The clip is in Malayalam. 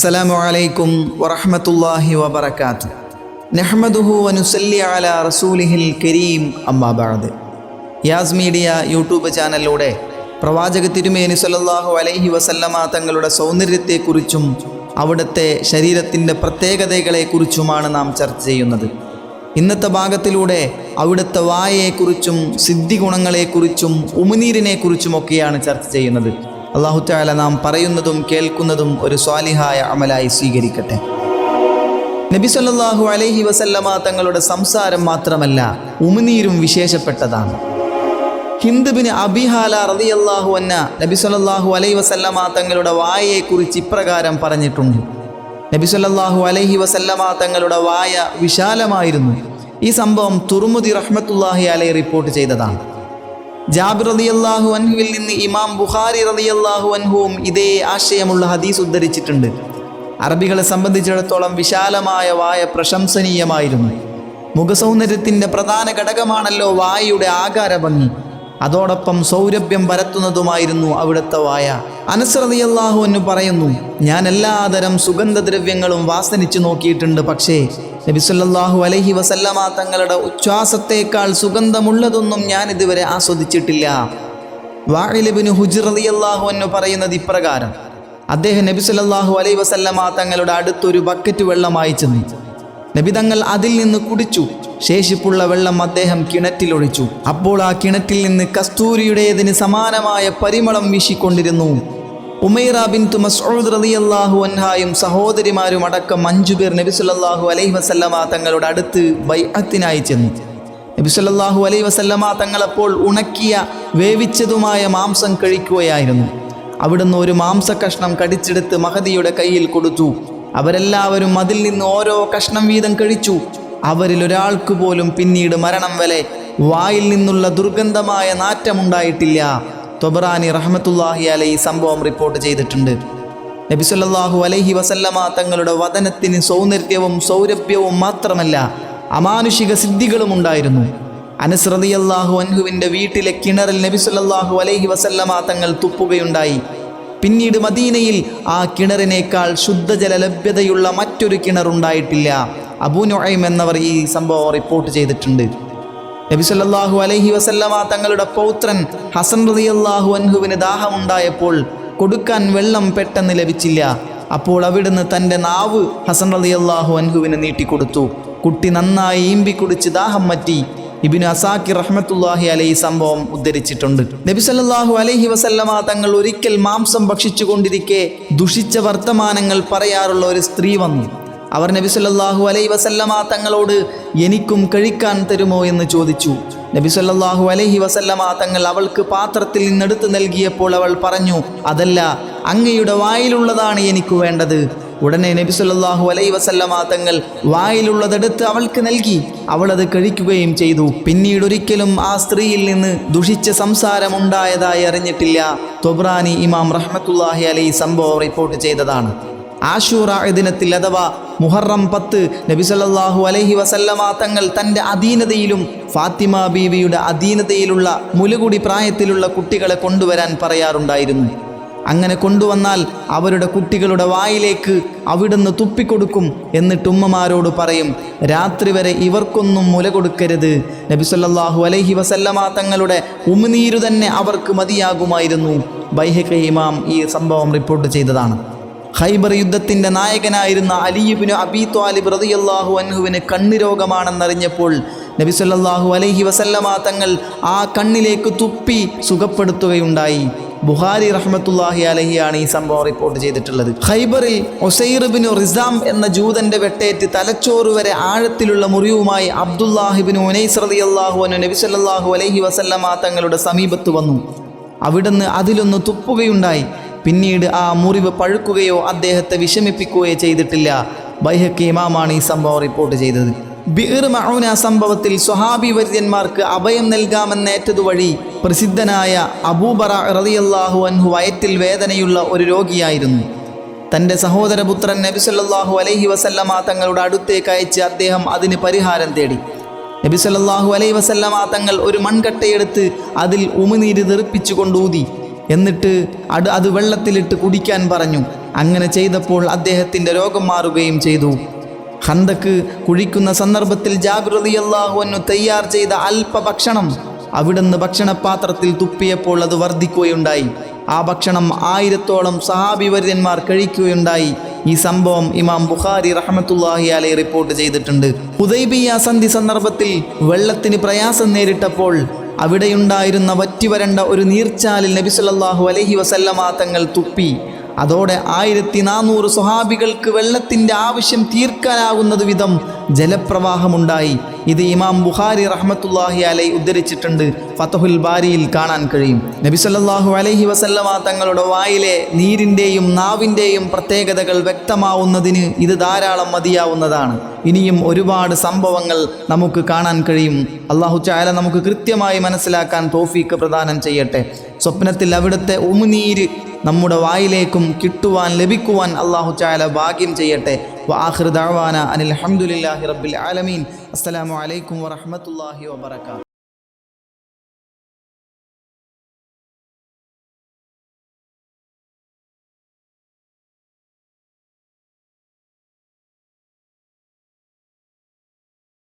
അസ്സലാമു അലൈക്കും വറഹ്മത്തുള്ളാഹി വബറകാത്ത്. നെഹ്മദുഹു അനുസല്ലി അല റസൂലിഹിൽ കരീം അമ്മാബാദ് യാസ് മീഡിയ യൂട്യൂബ് ചാനലിലൂടെ പ്രവാചക തിരുമേനി സല്ലല്ലാഹു അലൈഹി വസല്ലമ തങ്ങളുടെ സൗന്ദര്യത്തെക്കുറിച്ചും അവിടുത്തെ ശരീരത്തിന്റെ പ്രത്യേകതകളെക്കുറിച്ചുമാണ് നാം ചർച്ച ചെയ്യുന്നത്. ഇന്നത്തെ ഭാഗത്തിലൂടെ അവിടുത്തെ വായയെക്കുറിച്ചും സിദ്ധി ഗുണങ്ങളെക്കുറിച്ചും ഉമിനീരിനെക്കുറിച്ചുമൊക്കെയാണ് ചർച്ച ചെയ്യുന്നത്. അള്ളാഹു താല നാം പറയുന്നതും കേൾക്കുന്നതും ഒരു സ്വാലിഹായ അമലായി സ്വീകരിക്കട്ടെ. നബി സല്ലല്ലാഹു അലൈഹി വസല്ലമ തങ്ങളുടെ സംസാരം മാത്രമല്ല ഉമിനീരും വിശേഷപ്പെട്ടതാണ്. ഹിന്ദുബിന് അബിഹാല റളിയല്ലാഹു അന്ന നബി സല്ലല്ലാഹു അലൈഹി വസല്ലമ തങ്ങളുടെ വായയെക്കുറിച്ച് ഇപ്രകാരം പറഞ്ഞിട്ടുണ്ട്. നബി സല്ലല്ലാഹു അലൈഹി വസല്ലമ തങ്ങളുടെ വായ വിശാലമായിരുന്നു. ഈ സംഭവം തുർമുദി റഹ്മത്തുല്ലാഹി അലൈ റിപ്പോർട്ട് ചെയ്തതാണ്. ജാബിർ റളിയല്ലാഹു അൻഹുവിൽ നിന്ന് ഇമാം ബുഖാരി റളിയല്ലാഹു അൻഹുവും ഇതേ ആശയമുള്ള ഹദീസ് ഉദ്ധരിച്ചിട്ടുണ്ട്. അറബികളെ സംബന്ധിച്ചിടത്തോളം വിശാലമായ വായ പ്രശംസനീയമായിരുന്നു. മുഖസൗന്ദര്യത്തിന്റെ പ്രധാന ഘടകമാണല്ലോ വായയുടെ ആകാര ഭംഗി അതോടൊപ്പം സൗരഭ്യം പരത്തുന്നതുമായിരുന്നു അവിടുത്തെ വായ. അനസ്രതിയല്ലാഹു എന്ന് പറയുന്നു ഞാൻ എല്ലാതരം സുഗന്ധദ്രവ്യങ്ങളും വാസനിച്ചു നോക്കിയിട്ടുണ്ട് പക്ഷേ നബിസല്ലാഹു അലഹി വസല്ലമ തങ്ങളുടെ ഉച്ഛ്വാസത്തേക്കാൾ സുഗന്ധമുള്ളതൊന്നും ഞാൻ ഇതുവരെ ആസ്വദിച്ചിട്ടില്ല. വാഹിലിബിന് ഹുജ്റതിയല്ലാഹു എന്ന് പറയുന്നത് ഇപ്രകാരം അദ്ദേഹം നബി സല്ലല്ലാഹു അലൈഹി വസല്ലമ തങ്ങളുടെ അടുത്തൊരു ബക്കറ്റ് വെള്ളമായി ചെന്നു. നബി തങ്ങൾ അതിൽ നിന്ന് കുടിച്ചു. ശേഷിപ്പുള്ള വെള്ളം അദ്ദേഹം കിണറ്റിലൊഴിച്ചു അപ്പോൾ ആ കിണറ്റിൽ നിന്ന് കസ്തൂരിയുടേതിന് സമാനമായ പരിമളം വീശിക്കൊണ്ടിരുന്നു. ഉമൈറ ബിൻ മസ്ഊദ് റളിയല്ലാഹു അൻഹായും സഹോദരിമാരും അടക്കം അഞ്ചു പേർ നബി സല്ലല്ലാഹു അലൈഹി വസല്ലമ തങ്ങളുടെ അടുത്ത് ബൈഅത്തിനായി ചെന്നു. നബി സല്ലല്ലാഹു അലൈഹി വസല്ലമ തങ്ങളപ്പോൾ ഉണക്കിയ വേവിച്ചതുമായ മാംസം കഴിക്കുകയായിരുന്നു. അവിടുന്ന് ഒരു മാംസ കഷ്ണം കടിച്ചെടുത്ത് മഹദിയുടെ കയ്യിൽ കൊടുത്തു. അവരെല്ലാവരും അതിൽ നിന്ന് ഓരോ കഷ്ണം വീതം കഴിച്ചു. അവരിൽ ഒരാൾക്ക് പോലും പിന്നീട് മരണം വരെ വായിൽ നിന്നുള്ള ദുർഗന്ധമായ നാറ്റമുണ്ടായിട്ടില്ല. തൊബറാനി റഹ്മത്തുല്ലാഹി അല ഈ സംഭവം റിപ്പോർട്ട് ചെയ്തിട്ടുണ്ട്. നബി സല്ലല്ലാഹു അലൈഹി വസല്ലമ തങ്ങളുടെ വതനത്തിന് സൗന്ദര്യവും സൗരഭ്യവും മാത്രമല്ല അമാനുഷിക സിദ്ധികളും ഉണ്ടായിരുന്നു. അനസ് റളിയല്ലാഹു അൻഹുവിന്റെ വീട്ടിലെ കിണറിൽ നബി സല്ലല്ലാഹു അലൈഹി വസല്ലമ തങ്ങൾ തുപ്പുകയുണ്ടായി. പിന്നീട് മദീനയിൽ ആ കിണറിനേക്കാൾ ശുദ്ധജല ലഭ്യതയുള്ള മറ്റൊരു കിണറുണ്ടായിട്ടില്ല. അബൂ നുഐം എന്നവർ ഈ സംഭവം റിപ്പോർട്ട് ചെയ്തിട്ടുണ്ട്. നബി സല്ലാഹു അലൈഹി വസല്ലമ തങ്ങളുടെ പൗത്രൻ ഹസൻ റളിയല്ലാഹു അൻഹുവിന് ദാഹമുണ്ടായപ്പോൾ കൊടുക്കാൻ വെള്ളം പെട്ടെന്ന് ലഭിച്ചില്ല. അപ്പോൾ അവിടുന്ന് തന്റെ നാവ് ഹസൻ റളിയല്ലാഹു അൻഹുവിന് നീട്ടിക്കൊടുത്തു. കുട്ടി നന്നായി ഈമ്പി കുടിച്ച് ദാഹം മറ്റി. ഇബിന് അസാക്കി റഹ്മത്തുല്ലാഹി അലൈഹി സംഭവം ഉദ്ധരിച്ചിട്ടുണ്ട്. നബി സല്ലാഹു അലൈഹി വസല്ലമ തങ്ങൾ ഒരിക്കൽ മാംസം ഭക്ഷിച്ചു കൊണ്ടിരിക്കെ ദുഷിച്ച വർത്തമാനങ്ങൾ പറയാറുള്ള ഒരു സ്ത്രീ വന്നു. അവർ നബി സല്ലാഹു അലൈ വസല്ലമ തങ്ങളോട് എനിക്കും കഴിക്കാൻ തരുമോ എന്ന് ചോദിച്ചു. നബി സല്ലാഹു അലൈഹി വസല്ലമ തങ്ങൾ അവൾക്ക് പാത്രത്തിൽ നിന്നെടുത്ത് നൽകിയപ്പോൾ അവൾ പറഞ്ഞു അതല്ല അങ്ങയുടെ വായിലുള്ളതാണ് എനിക്ക് വേണ്ടത്. ഉടനെ നബി സല്ലാഹു അലൈഹി വസല്ലമ തങ്ങൾ വായിലുള്ളതെടുത്ത് അവൾക്ക് നൽകി. അവളത് കഴിക്കുകയും ചെയ്തു. പിന്നീട് ഒരിക്കലും ആ സ്ത്രീയിൽ നിന്ന് ദുഷിച്ച സംസാരം ഉണ്ടായതായി അറിഞ്ഞിട്ടില്ല. തൊബ്രാനി ഇമാം റഹ്മത്തുല്ലാഹി അലൈ സംഭവം റിപ്പോർട്ട് ചെയ്തതാണ്. ആഷൂറ ദിനത്തിൽ അഥവാ മുഹറം പത്ത് നബി സല്ലല്ലാഹു അലൈഹി വസല്ലമ തങ്ങൾ തന്റെ അധീനതയിലും ഫാത്തിമ ബീവിയുടെ അധീനതയിലുള്ള മുലുകുടി പ്രായത്തിലുള്ള കുട്ടികളെ കൊണ്ടുവരാൻ പറയാറുണ്ടായിരുന്നു. അങ്ങനെ കൊണ്ടുവന്നാൽ അവരുടെ കുട്ടികളുടെ വായിലേക്ക് അവിടുന്ന് തുപ്പിക്കൊടുക്കും എന്നിട്ട് ഉമ്മമാരോട് പറയും രാത്രി വരെ ഇവർക്കൊന്നും മുല കൊടുക്കരുത്. നബി സല്ലല്ലാഹു അലൈഹി വസല്ലമ തങ്ങളുടെ ഉമിനീരു തന്നെ അവർക്ക് മതിയാകുമായിരുന്നു. ബൈഹക ഇമാം ഈ സംഭവം റിപ്പോർട്ട് ചെയ്തതാണ്. ഖൈബർ യുദ്ധത്തിന്റെ നായകനായിരുന്ന അലിയുബിന് അബി ത്വാലിബ് റളിയല്ലാഹു അൻഹുവിന് കണ്ണ് രോഗമാണെന്നറിഞ്ഞപ്പോൾ നബി സല്ലാഹു അലൈഹി വസല്ലമ തങ്ങൾ ആ കണ്ണിലേക്ക് തുപ്പി സുഖപ്പെടുത്തുകയുണ്ടായി. ബുഹാരി റഹ്മത്തുല്ലാഹി അലഹിയാണ് ഈ സംഭവം റിപ്പോർട്ട് ചെയ്തിട്ടുള്ളത്. ഖൈബറിൽ ഒസൈറുബിനു റിസാം എന്ന ജൂതന്റെ വെട്ടേറ്റ് തലച്ചോറ് വരെ ആഴത്തിലുള്ള മുറിവുമായി അബ്ദുല്ലാഹിബിന് ഉനൈസ് അൻഹു നബി സല്ലല്ലാഹു അലൈഹി വസല്ലമ തങ്ങളുടെ സമീപത്ത് വന്നു. അവിടുന്ന് അതിലൊന്ന് തുപ്പുകയുണ്ടായി. പിന്നീട് ആ മുറിവ് പഴുക്കുകയോ അദ്ദേഹത്തെ വിഷമിപ്പിക്കുകയോ ചെയ്തിട്ടില്ല. ബൈഹക്കി ഇമാമാണ് ഈ സംഭവം റിപ്പോർട്ട് ചെയ്തത്. ബിർ മഹൂന സംഭവത്തിൽ സ്വഹാബി വര്യന്മാർക്ക് അഭയം നൽകാമെന്നേറ്റതുവഴി പ്രസിദ്ധനായ അബൂബറ റളിയല്ലാഹു അൻഹു വയറ്റിൽ വേദനയുള്ള ഒരു രോഗിയായിരുന്നു. തന്റെ സഹോദരപുത്രൻ നബിസല്ലാഹു അലൈഹി വസല്ലമ തങ്ങളുടെ അടുത്തേക്ക് അയച്ച് അദ്ദേഹം അതിന് പരിഹാരം തേടി. നബി സല്ലല്ലാഹു അലൈഹി വസല്ലമ തങ്ങൾ ഒരു മൺകട്ടയെടുത്ത് അതിൽ ഉമിനീര് തെറിപ്പിച്ചു കൊണ്ടൂതി എന്നിട്ട് അത് അത് വെള്ളത്തിലിട്ട് കുടിക്കാൻ പറഞ്ഞു. അങ്ങനെ ചെയ്തപ്പോൾ അദ്ദേഹത്തിന്റെ രോഗം മാറുകയും ചെയ്തു. ഹന്തക്ക് കുഴിക്കുന്ന സന്ദർഭത്തിൽ ജാഗ്രതയല്ലാഹുവന്നു തയ്യാർ ചെയ്ത അല്പ ഭക്ഷണം അവിടുന്ന് ഭക്ഷണപാത്രത്തിൽ തുപ്പിയപ്പോൾ അത് വർദ്ധിക്കുകയുണ്ടായി. ആ ഭക്ഷണം ആയിരത്തോളം സഹാബിവര്യന്മാർ കഴിക്കുകയുണ്ടായി. ഈ സംഭവം ഇമാം ബുഖാരി റഹമത്തുല്ലാഹി അലൈ റിപ്പോർട്ട് ചെയ്തിട്ടുണ്ട്. ഉദൈബിയ സന്ധി സന്ദർഭത്തിൽ വെള്ളത്തിന് പ്രയാസം നേരിട്ടപ്പോൾ അവിടെയുണ്ടായിരുന്ന വറ്റിവരണ്ട ഒരു നീർച്ചാലിൽ നബി സല്ലല്ലാഹു അലൈഹി വസല്ലമ തങ്ങൾ തുപ്പി. അതോടെ ആയിരത്തി നാനൂറ് സ്വഹാബികൾക്ക് വെള്ളത്തിന്റെ ആവശ്യം തീർക്കാനാകുന്നത് വിധം ജലപ്രവാഹമുണ്ടായി. ഇത് ഇമാം ബുഖാരി റഹ്മത്തുല്ലാഹി അലൈ ഉദ്ധരിച്ചിട്ടുണ്ട്. ഫതഹുൽ ബാരിയിൽ കാണാൻ കഴിയും. നബി സല്ലല്ലാഹു അലൈഹി വസല്ലമ തങ്ങളുടെ വായിലെ നീരിന്റെയും നാവിന്റെയും പ്രത്യേകതകൾ വ്യക്തമാവുന്നതിന് ഇത് ധാരാളം മതിയാവുന്നതാണ്. ഇനിയും ഒരുപാട് സംഭവങ്ങൾ നമുക്ക് കാണാൻ കഴിയും. അള്ളാഹു ചായ നമുക്ക് കൃത്യമായി മനസ്സിലാക്കാൻ തോഫീക്ക് പ്രദാനം ചെയ്യട്ടെ. സ്വപ്നത്തിൽ അവിടുത്തെ ഉമിനീര് നമ്മുടെ വായിലേക്കും കിട്ടുവാൻ ലഭിക്കുവാൻ അള്ളാഹു ചായാല ഭാഗ്യം ചെയ്യട്ടെ. വാഹിർ ദഅവാന അനിൽ ഹംദുലില്ലാഹി റബ്ബിൽ ആലമീൻ. അസ്സലാമു അലൈക്കും വറഹ്മത്തുള്ളാഹി വബറകാതുഹു